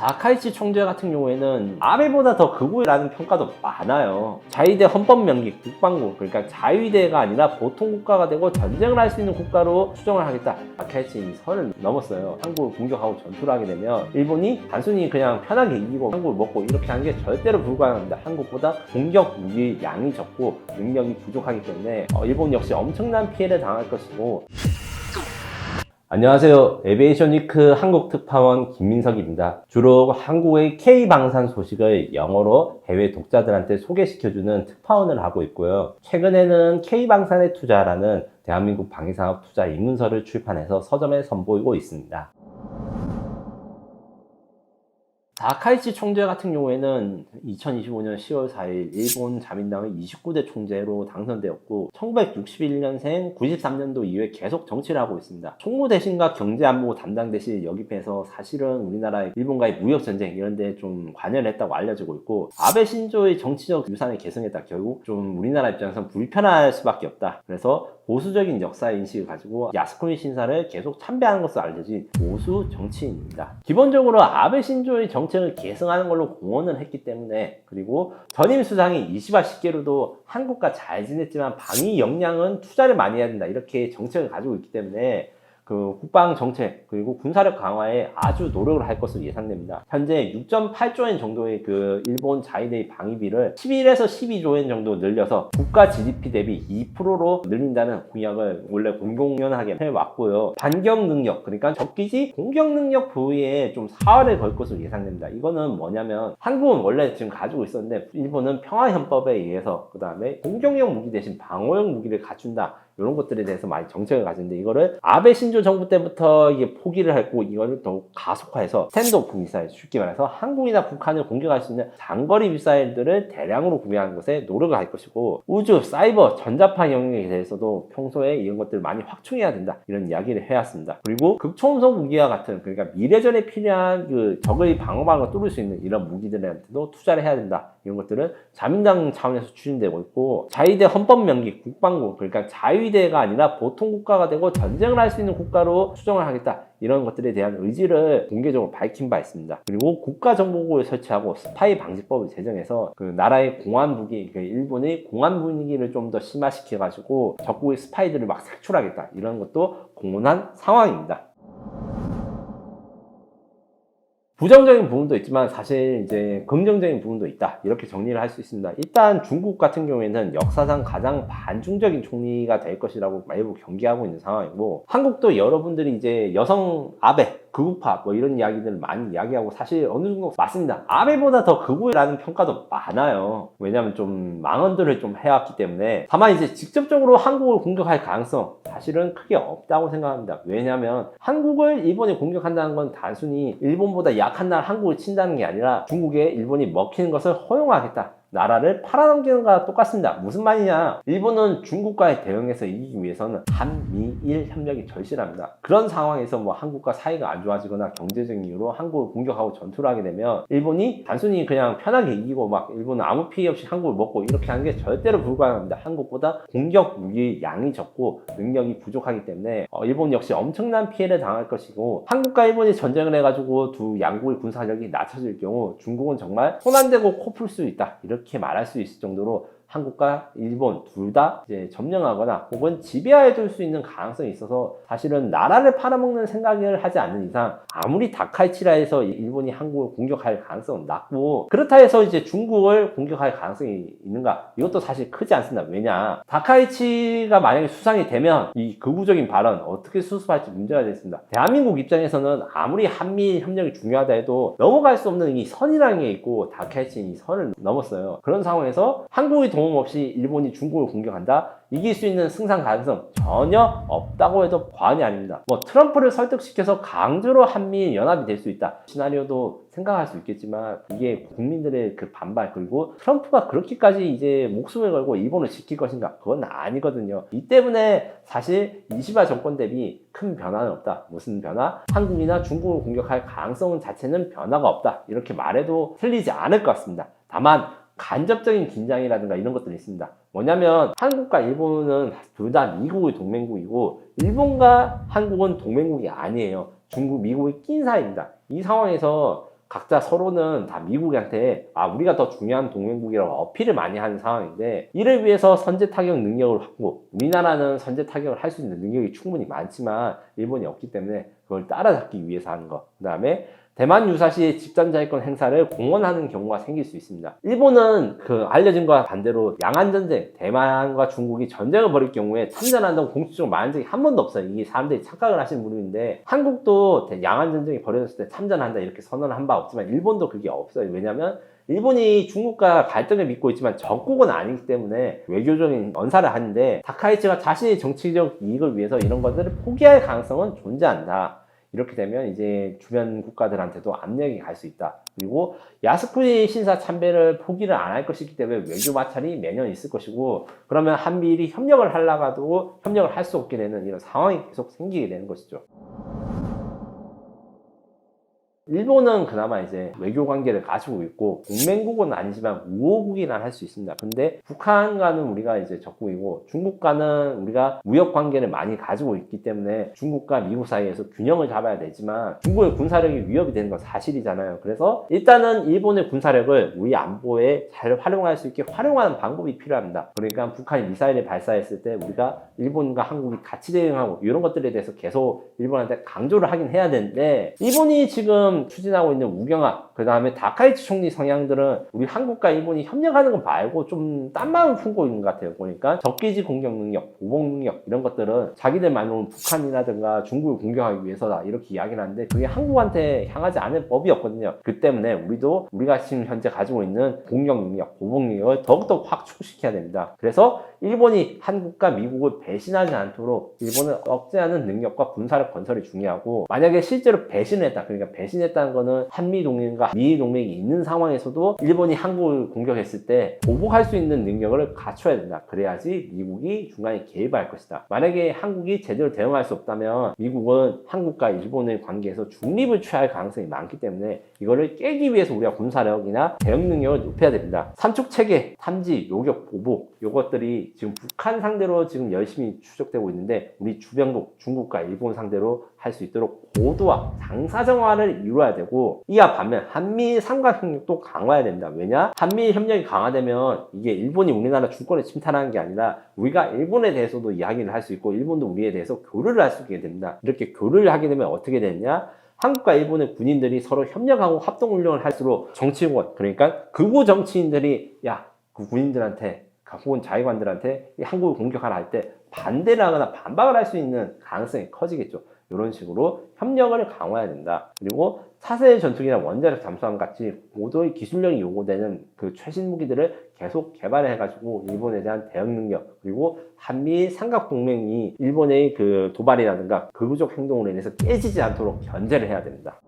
다카이치 총재 같은 경우에는 아베보다 더 극우라는 평가도 많아요. 자위대 헌법 명기 국방부 그러니까 자위대가 아니라 보통 국가가 되고 전쟁을 할 수 있는 국가로 추정을 하겠다. 다카이치 이 선을 넘었어요. 한국을 공격하고 전투를 하게 되면 일본이 단순히 그냥 편하게 이기고 한국을 먹고 이렇게 하는 게 절대로 불가능합니다. 한국보다 공격 무기 양이 적고 능력이 부족하기 때문에 어, 일본 역시 엄청난 피해를 당할 것이고 안녕하세요. 에비에이션 위크 한국 특파원 김민석입니다. 주로 한국의 K방산 소식을 영어로 해외 독자들한테 소개시켜주는 특파원을 하고 있고요. 최근에는 K방산의 투자라는 대한민국 방위산업 투자 입문서를 출판해서 서점에 선보이고 있습니다. 다카이치 총재 같은 경우에는 2025년 10월 4일 일본 자민당의 29대 총재로 당선되었고 1961년생 93년도 이후에 계속 정치를 하고 있습니다. 총무 대신과 경제 안보 담당 대신 역입해서 사실은 우리나라의 일본과의 무역 전쟁 이런 데 좀 관여를 했다고 알려지고 있고 아베 신조의 정치적 유산을 계승했다. 결국 좀 우리나라 입장에서 불편할 수밖에 없다. 그래서 보수적인 역사 인식을 가지고 야스쿠니 신사를 계속 참배하는 것으로 알려진 보수 정치인입니다. 기본적으로 아베 신조의 정책을 계승하는 걸로 공언을 했기 때문에 그리고 전임 수상이 이시바 시게루도 한국과 잘 지냈지만 방위 역량은 투자를 많이 해야 된다 이렇게 정책을 가지고 있기 때문에 그 국방 정책 그리고 군사력 강화에 아주 노력을 할 것으로 예상됩니다. 현재 6.8조엔 정도의 그 일본 자위대의 방위비를 11에서 12조엔 정도 늘려서 국가 GDP 대비 2%로 늘린다는 공약을 원래 공공연하게 해왔고요. 반격 능력 그러니까 적기지 공격 능력 부위에 좀 사활을 걸 것으로 예상됩니다. 이거는 뭐냐면 한국은 원래 지금 가지고 있었는데 일본은 평화헌법에 의해서 그 다음에 공격용 무기 대신 방어용 무기를 갖춘다. 이런 것들에 대해서 많이 정책을 가지는데 이거를 아베 신조 정부 때부터 이게 포기를 했고 이거를 더욱 가속화해서 스탠드오프 미사일 쉽게 말해서 한국이나 북한을 공격할 수 있는 장거리 미사일들을 대량으로 구매하는 것에 노력을 할 것이고 우주, 사이버, 전자파 영역에 대해서도 평소에 이런 것들을 많이 확충해야 된다 이런 이야기를 해왔습니다. 그리고 극초음속 무기와 같은 그러니까 미래전에 필요한 그 적의 방어망을 뚫을 수 있는 이런 무기들한테도 투자를 해야 된다. 이런 것들은 자민당 차원에서 추진되고 있고 자위대 헌법 명기 국방부 그러니까 자위 대가 아니라 보통 국가가 되고 전쟁을 할 수 있는 국가로 추정을 하겠다 이런 것들에 대한 의지를 공개적으로 밝힌 바 있습니다. 그리고 국가정보국을 설치하고 스파이 방지법을 제정해서 그 나라의 공안 무기, 그 일본의 공안 분위기를 좀 더 심화시켜가지고 적국의 스파이들을 막 색출하겠다 이런 것도 공언한 상황입니다. 부정적인 부분도 있지만 사실 이제 긍정적인 부분도 있다 이렇게 정리를 할 수 있습니다. 일단 중국 같은 경우에는 역사상 가장 반중적인 총리가 될 것이라고 매우 경계하고 있는 상황이고 한국도 여러분들이 이제 여성 아베 극우파 뭐 이런 이야기들을 많이 이야기하고 사실 어느 정도 맞습니다. 아베보다 더 극우라는 평가도 많아요. 왜냐하면 좀 망언들을 좀 해왔기 때문에 다만 이제 직접적으로 한국을 공격할 가능성 사실은 크게 없다고 생각합니다. 왜냐하면 한국을 일본이 공격한다는 건 단순히 일본보다 약한 나라 한국을 친다는 게 아니라 중국에 일본이 먹히는 것을 허용하겠다. 나라를 팔아넘기는 거와 똑같습니다. 무슨 말이냐? 일본은 중국과의 대응에서 이기기 위해서는 한미일 협력이 절실합니다. 그런 상황에서 뭐 한국과 사이가 안 좋아지거나 경제적인 이유로 한국을 공격하고 전투를 하게 되면 일본이 단순히 그냥 편하게 이기고 막 일본은 아무 피해 없이 한국을 먹고 이렇게 하는 게 절대로 불가능합니다. 한국보다 공격 무기 양이 적고 능력이 부족하기 때문에 어, 일본 역시 엄청난 피해를 당할 것이고 한국과 일본이 전쟁을 해가지고 두 양국의 군사력이 낮춰질 경우 중국은 정말 손 안 대고 코 풀 수 있다. 이렇게 말할 수 있을 정도로 한국과 일본 둘 다 이제 점령하거나 혹은 지배하여 둘 수 있는 가능성이 있어서 사실은 나라를 팔아먹는 생각을 하지 않는 이상 아무리 다카이치라 해서 일본이 한국을 공격할 가능성은 낮고 그렇다 해서 이제 중국을 공격할 가능성이 있는가? 이것도 사실 크지 않습니다. 왜냐? 다카이치가 만약에 수상이 되면 이 극우적인 발언 어떻게 수습할지 문제가 되겠습니다. 대한민국 입장에서는 아무리 한미 협력이 중요하다 해도 넘어갈 수 없는 이 선이라는 게 있고 다카이치는 이 선을 넘었어요. 그런 상황에서 한국의 도움 없이 일본이 중국을 공격한다? 이길 수 있는 승산 가능성 전혀 없다고 해도 과언이 아닙니다. 뭐 트럼프를 설득시켜서 강제로 한미 연합이 될 수 있다. 시나리오도 생각할 수 있겠지만 이게 국민들의 그 반발 그리고 트럼프가 그렇게까지 이제 목숨을 걸고 일본을 지킬 것인가? 그건 아니거든요. 이 때문에 사실 이시바 정권 대비 큰 변화는 없다. 무슨 변화? 한국이나 중국을 공격할 가능성 자체는 변화가 없다. 이렇게 말해도 틀리지 않을 것 같습니다. 다만 간접적인 긴장이라든가 이런 것들이 있습니다. 뭐냐면 한국과 일본은 둘 다 미국의 동맹국이고 일본과 한국은 동맹국이 아니에요. 중국, 미국의 낀 사이입니다. 이 상황에서 각자 서로는 다 미국한테 아 우리가 더 중요한 동맹국이라고 어필을 많이 하는 상황인데 이를 위해서 선제 타격 능력을 갖고 우리나라는 선제 타격을 할 수 있는 능력이 충분히 많지만 일본이 없기 때문에 그걸 따라잡기 위해서 하는 것. 그 다음에 대만 유사시의 집단자위권 행사를 공언하는 경우가 생길 수 있습니다. 일본은 그 알려진 것과 반대로 양안전쟁, 대만과 중국이 전쟁을 벌일 경우에 참전한다고 공식적으로 말한 적이 한 번도 없어요. 이게 사람들이 착각을 하시는 부분인데 한국도 양안전쟁이 벌어졌을 때 참전한다 이렇게 선언을 한 바 없지만 일본도 그게 없어요. 왜냐하면 일본이 중국과 갈등을 믿고 있지만 적국은 아니기 때문에 외교적인 언사를 하는데 다카이치가 자신의 정치적 이익을 위해서 이런 것들을 포기할 가능성은 존재한다. 이렇게 되면 이제 주변 국가들한테도 압력이 갈 수 있다. 그리고 야스쿠니 신사 참배를 포기를 안 할 것이기 때문에 외교 마찰이 매년 있을 것이고 그러면 한미일이 협력을 하려가도 협력을 할 수 없게 되는 이런 상황이 계속 생기게 되는 것이죠. 일본은 그나마 이제 외교 관계를 가지고 있고 동맹국은 아니지만 우호국이라 할수 있습니다. 근데 북한과는 우리가 이제 적국이고 중국과는 우리가 무역 관계를 많이 가지고 있기 때문에 중국과 미국 사이에서 균형을 잡아야 되지만 중국의 군사력이 위협이 되는 건 사실이잖아요. 그래서 일단은 일본의 군사력을 우리 안보에 잘 활용할 수 있게 활용하는 방법이 필요합니다. 그러니까 북한이 미사일을 발사했을 때 우리가 일본과 한국이 같이 대응하고 이런 것들에 대해서 계속 일본한테 강조를 하긴 해야 되는데 일본이 지금 추진하고 있는 우경화 그 다음에 다카이치 총리 성향들은 우리 한국과 일본이 협력하는 거 말고 좀 딴 마음을 품고 있는 것 같아요. 보니까 적기지 공격 능력, 보복 능력 이런 것들은 자기들 말로는 북한이라든가 중국을 공격하기 위해서다 이렇게 이야기를 하는데 그게 한국한테 향하지 않을 법이 없거든요. 그 때문에 우리도 우리가 지금 현재 가지고 있는 공격 능력, 보복 능력을 더욱더 확충시켜야 됩니다. 그래서 일본이 한국과 미국을 배신하지 않도록 일본을 억제하는 능력과 군사력 건설이 중요하고 만약에 실제로 배신을 했다 그러니까 배신 했다는 거는 한미 동맹과 미 동맹이 있는 상황에서도 일본이 한국을 공격했을 때 보복할 수 있는 능력을 갖춰야 된다. 그래야지 미국이 중간에 개입할 것이다. 만약에 한국이 제대로 대응할 수 없다면 미국은 한국과 일본의 관계에서 중립을 취할 가능성이 많기 때문에 이거를 깨기 위해서 우리가 군사력이나 대응 능력을 높여야 됩니다. 삼축 체계, 탐지, 요격, 보복 이것들이 지금 북한 상대로 지금 열심히 추적되고 있는데 우리 주변국 중국과 일본 상대로 할 수 있도록 고도화, 장사정화를 이루어야 되고 이와 반면 한미 삼각 협력도 강화해야 됩니다. 왜냐? 한미 협력이 강화되면 이게 일본이 우리나라 주권을 침탈하는 게 아니라 우리가 일본에 대해서도 이야기를 할 수 있고 일본도 우리에 대해서 교류를 할 수 있게 됩니다. 이렇게 교류를 하게 되면 어떻게 되냐? 한국과 일본의 군인들이 서로 협력하고 합동훈련을 할수록 정치권 그러니까 극우 정치인들이 야 그 군인들한테 혹은 자위관들한테 이 한국을 공격하라 할 때 반대를 하거나 반박을 할 수 있는 가능성이 커지겠죠. 이런 식으로 협력을 강화해야 된다. 그리고 차세대 전투기나 원자력 잠수함 같이 고도의 기술력이 요구되는 그 최신 무기들을 계속 개발해가지고 일본에 대한 대응 능력 그리고 한미 삼각 동맹이 일본의 그 도발이라든가 극우적 행동으로 인해서 깨지지 않도록 견제를 해야 됩니다.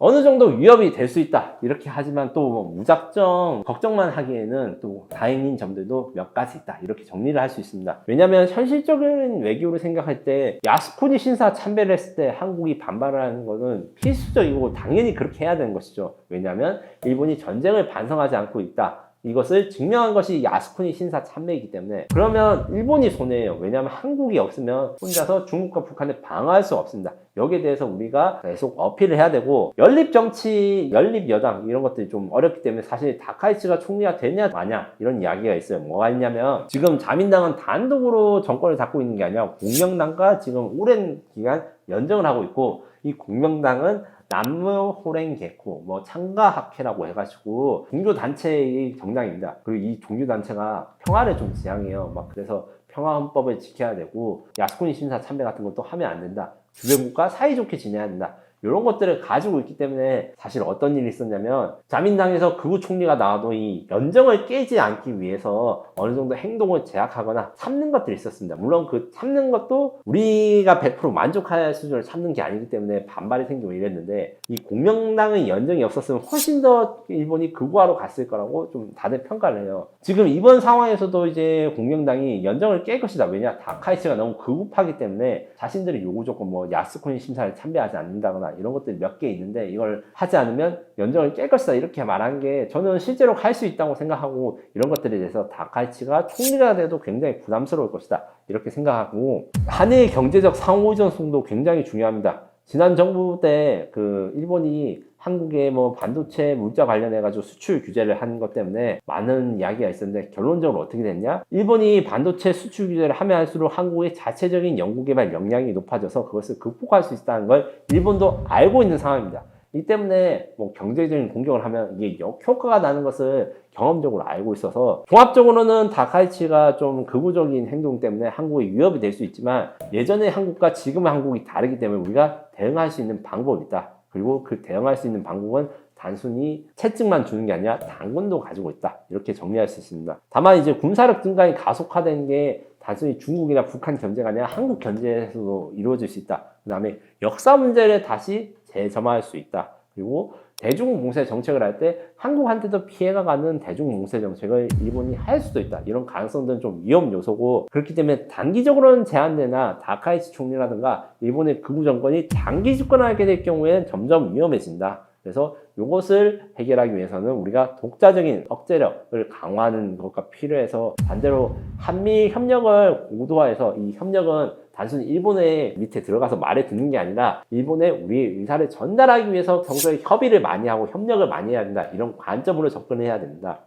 어느 정도 위협이 될 수 있다. 이렇게 하지만 또뭐 무작정 걱정만 하기에는 또 다행인 점들도 몇 가지 있다. 이렇게 정리를 할 수 있습니다. 왜냐하면 현실적인 외교를 생각할 때 야스쿠니 신사 참배를 했을 때 한국이 반발을 하는 것은 필수적이고 당연히 그렇게 해야 되는 것이죠. 왜냐하면 일본이 전쟁을 반성하지 않고 있다 이것을 증명한 것이 야스쿠니 신사 참배이기 때문에 그러면 일본이 손해예요. 왜냐하면 한국이 없으면 혼자서 중국과 북한을 방어할 수 없습니다. 여기에 대해서 우리가 계속 어필을 해야 되고 연립 정치, 연립 여당 이런 것들이 좀 어렵기 때문에 사실 다카이치가 총리가 되냐 마냐 이런 이야기가 있어요. 뭐가 있냐면 지금 자민당은 단독으로 정권을 잡고 있는 게 아니라 공명당과 지금 오랜 기간 연정을 하고 있고 이 공명당은 남무 호랭 개코 뭐 창가학회라고 해가지고 종교 단체의 정당입니다. 그리고 이 종교 단체가 평화를 좀 지향해요. 막 그래서 평화 헌법을 지켜야 되고 야스쿠니 심사 참배 같은 것도 하면 안 된다. 주변국과 사이좋게 지내야 된다. 이런 것들을 가지고 있기 때문에 사실 어떤 일이 있었냐면 자민당에서 극우 총리가 나와도 이 연정을 깨지 않기 위해서 어느 정도 행동을 제약하거나 참는 것들이 있었습니다. 물론 그 참는 것도 우리가 100% 만족할 수준을 참는 게 아니기 때문에 반발이 생기고 이랬는데 이 공명당의 연정이 없었으면 훨씬 더 일본이 극우화로 갔을 거라고 좀 다들 평가를 해요. 지금 이번 상황에서도 이제 공명당이 연정을 깰 것이다. 왜냐 다카이치가 너무 극우파기 때문에 자신들의 요구 조건 뭐 야스쿠니 심사를 참배하지 않는다거나 이런 것들이 몇 개 있는데 이걸 하지 않으면 연정을 깰 것이다 이렇게 말한 게 저는 실제로 갈수 있다고 생각하고 이런 것들에 대해서 다카이치가 총리가 돼도 굉장히 부담스러울 것이다 이렇게 생각하고 한일 경제적 상호 의존성도 굉장히 중요합니다. 지난 정부 때 그 일본이 한국의 뭐 반도체 물자 관련해 가지고 수출 규제를 한 것 때문에 많은 이야기가 있었는데 결론적으로 어떻게 됐냐? 일본이 반도체 수출 규제를 하면 할수록 한국의 자체적인 연구개발 역량이 높아져서 그것을 극복할 수 있다는 걸 일본도 알고 있는 상황입니다. 이 때문에 뭐 경제적인 공격을 하면 이게 역효과가 나는 것을 경험적으로 알고 있어서 종합적으로는 다카이치가 좀 극우적인 행동 때문에 한국에 위협이 될 수 있지만 예전의 한국과 지금의 한국이 다르기 때문에 우리가 대응할 수 있는 방법이 있다. 그리고 그 대응할 수 있는 방법은 단순히 채찍만 주는 게 아니라 당근도 가지고 있다. 이렇게 정리할 수 있습니다. 다만 이제 군사력 증강이 가속화된 게 단순히 중국이나 북한 견제가 아니라 한국 견제에서도 이루어질 수 있다. 그 다음에 역사 문제를 다시 재점화할 수 있다. 그리고 대중봉쇄 정책을 할 때 한국한테도 피해가 가는 대중봉쇄 정책을 일본이 할 수도 있다. 이런 가능성들은 좀 위험 요소고 그렇기 때문에 단기적으로는 제한되나 다카이치 총리라든가 일본의 극우 정권이 장기 집권하게 될 경우에는 점점 위험해진다. 그래서 이것을 해결하기 위해서는 우리가 독자적인 억제력을 강화하는 것가 필요해서 반대로 한미 협력을 고도화해서 이 협력은 단순히 일본의 밑에 들어가서 말에 듣는 게 아니라 일본에 우리의 의사를 전달하기 위해서 평소에 협의를 많이 하고 협력을 많이 해야 된다. 이런 관점으로 접근해야 된다.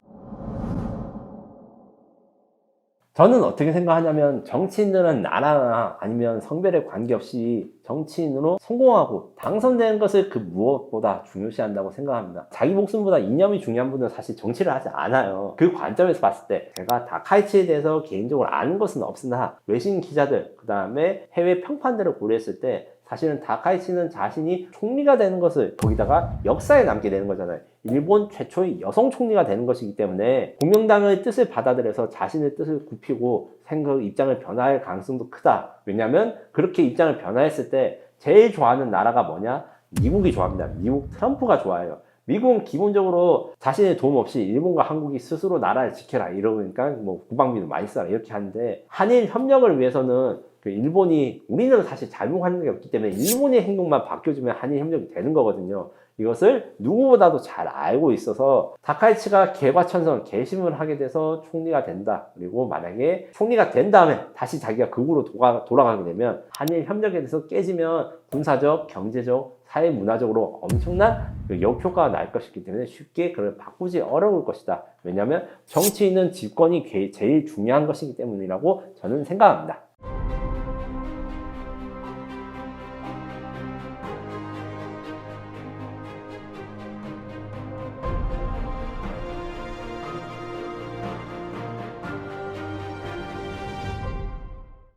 저는 어떻게 생각하냐면 정치인들은 나라나 아니면 성별에 관계없이 정치인으로 성공하고 당선되는 것을 그 무엇보다 중요시한다고 생각합니다. 자기 목숨보다 이념이 중요한 분은 사실 정치를 하지 않아요. 그 관점에서 봤을 때 제가 다카이치에 대해서 개인적으로 아는 것은 없으나 외신 기자들 그 다음에 해외 평판들을 고려했을 때 사실은 다카이치는 자신이 총리가 되는 것을 거기다가 역사에 남게 되는 거잖아요. 일본 최초의 여성 총리가 되는 것이기 때문에 공명당의 뜻을 받아들여서 자신의 뜻을 굽히고 생각 입장을 변화할 가능성도 크다. 왜냐하면 그렇게 입장을 변화했을 때 제일 좋아하는 나라가 뭐냐? 미국이 좋아합니다. 미국 트럼프가 좋아해요. 미국은 기본적으로 자신의 도움 없이 일본과 한국이 스스로 나라를 지켜라 이러니까 뭐 국방비도 많이 써라 이렇게 하는데 한일 협력을 위해서는 그 일본이 우리는 사실 잘못하는 게 없기 때문에 일본의 행동만 바뀌어주면 한일 협력이 되는 거거든요. 이것을 누구보다도 잘 알고 있어서 다카이치가 개과천선 개심을 하게 돼서 총리가 된다. 그리고 만약에 총리가 된 다음에 다시 자기가 극으로 도가, 돌아가게 되면 한일 협력에 대해서 깨지면 군사적, 경제적, 사회 문화적으로 엄청난 그 역효과가 날 것이기 때문에 쉽게 그걸 바꾸지 어려울 것이다. 왜냐하면 정치인은 집권이 게- 제일 중요한 것이기 때문이라고 저는 생각합니다.